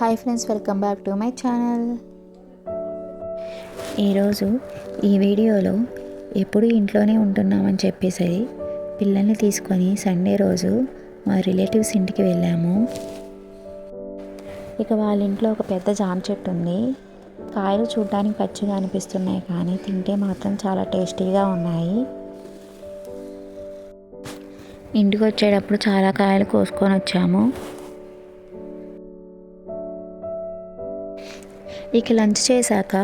Hi friends welcome back to my channel ఈరోజు ఈ వీడియోలో ఎప్పుడు ఇంట్లోనే ఉంటున్నామని చెప్పేసి పిల్లల్ని తీసుకొని సండే రోజు మా రిలేటివ్స్ ఇంటికి వెళ్ళాము. ఇక వాళ్ళ ఇంట్లో ఒక పెద్ద జామ చెట్టు ఉంది. కాయలు చూడడానికి పచ్చిగా అనిపిస్తున్నాయి కానీ తింటే మాత్రం చాలా టేస్టీగా ఉన్నాయి. ఇంటికి వచ్చేటప్పుడు చాలా కాయలు కోసుకొని వచ్చాము. ఇక లంచ్ చేశాక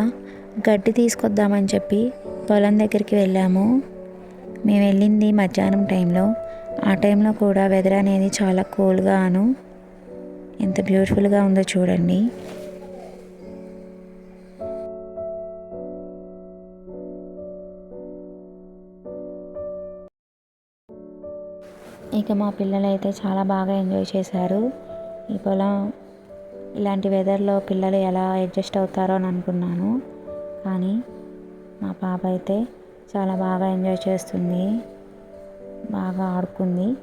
గడ్డి తీసుకొద్దామని చెప్పి పొలం దగ్గరికి వెళ్ళాము. మేము వెళ్ళింది మధ్యాహ్నం టైంలో. ఆ టైంలో కూడా వెదర్ అనేది చాలా కూల్గాను ఎంత బ్యూటిఫుల్గా ఉందో చూడండి. ఇక మా పిల్లలు అయితే చాలా బాగా ఎంజాయ్ చేశారు. ఈ పొలం ఇలాంటి వెదర్లో పిల్లలు ఎలా అడ్జస్ట్ అవుతారో అని అనుకున్నాను. కానీ మా పాప అయితే చాలా బాగా ఎంజాయ్ చేస్తుంది. బాగా ఆడుకుంది.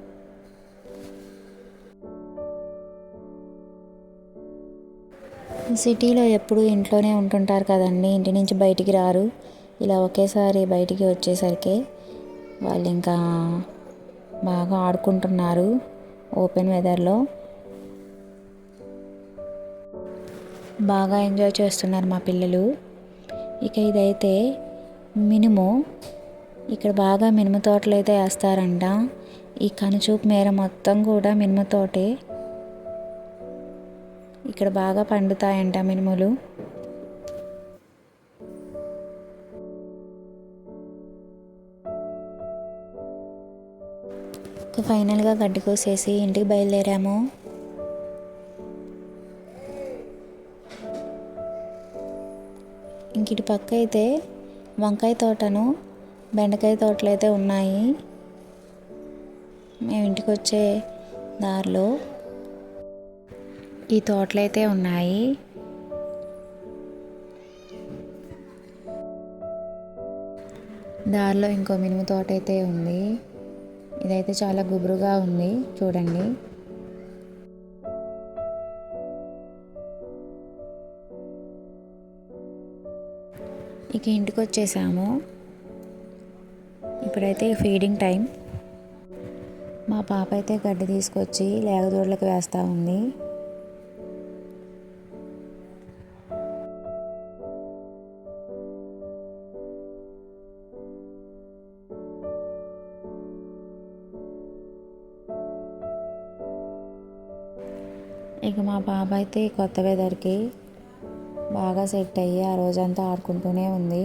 సిటీలో ఎప్పుడు ఇంట్లోనే ఉంటుంటారు కదండి. ఇంటి నుంచి బయటికి రారు. ఇలా ఒకేసారి బయటికి వచ్చేసరికి వాళ్ళు ఇంకా బాగా ఆడుకుంటున్నారు. ఓపెన్ వెదర్లో బాగా ఎంజాయ్ చేస్తున్నారు మా పిల్లలు. ఇక ఇదైతే మినుము. ఇక్కడ బాగా మినుము తోటలు అయితే వేస్తారంట. ఈ కనుచూపు మేర మొత్తం కూడా మినుము తోటే. ఇక్కడ బాగా పండుతాయంట మినుములు. ఫైనల్గా గడ్డి కోసేసి ఇంటికి బయలుదేరాము. ఇంక ఇటు పక్క అయితే వంకాయ తోటను బెండకాయ తోటలు అయితే ఉన్నాయి. మేము ఇంటికి వచ్చే దారిలో ఈ తోటలు అయితే ఉన్నాయి. దారిలో ఇంకో మినుము తోట అయితే ఉంది. ఇదైతే చాలా గుబురుగా ఉంది. చూడండి. ఇక ఇంటికి వచ్చేసాము. ఇప్పుడైతే ఫీడింగ్ టైం మా పాప అయితే గడ్డి తీసుకొచ్చి లేగదూడలకు వేస్తూ ఉంది. ఇక మా పాప అయితే కొత్త వెదర్కి బాగా సెట్ అయ్యి ఆ రోజంతా ఆడుకుంటూనే ఉంది.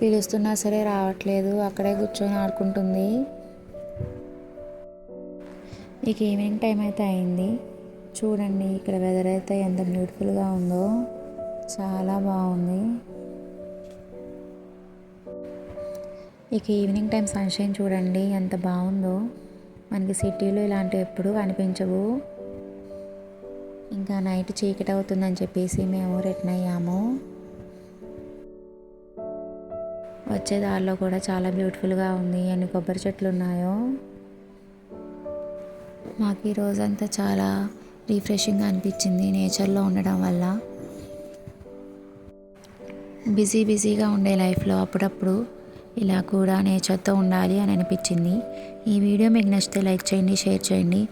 పిలుస్తున్నా సరే రావట్లేదు అక్కడే కూర్చొని ఆడుకుంటుంది. ఇక ఈవినింగ్ టైం అయితే అయింది. చూడండి ఇక్కడ వెదర్ అయితే ఎంత బ్యూటిఫుల్గా ఉందో. చాలా బాగుంది. ఇక ఈవినింగ్ టైం సన్షైన్ చూడండి ఎంత బాగుందో. మనకి సిటీలో ఇలాంటివి ఎప్పుడు కనిపించవు. ఇంకా నైట్ చీకటి అవుతుందని చెప్పేసి మేము రిటర్న్ అయ్యాము. వచ్చే దారిలో కూడా చాలా బ్యూటిఫుల్గా ఉంది. ఎన్ని కొబ్బరి చెట్లు ఉన్నాయో. మాకు ఈ రోజంతా చాలా రిఫ్రెషింగ్గా అనిపించింది నేచర్లో ఉండడం వల్ల. బిజీ బిజీగా ఉండే లైఫ్లో అప్పుడప్పుడు ఇలా కూడా నేచర్తో ఉండాలి అని అనిపించింది. ఈ వీడియో మీకు నచ్చితే లైక్ చేయండి షేర్ చేయండి.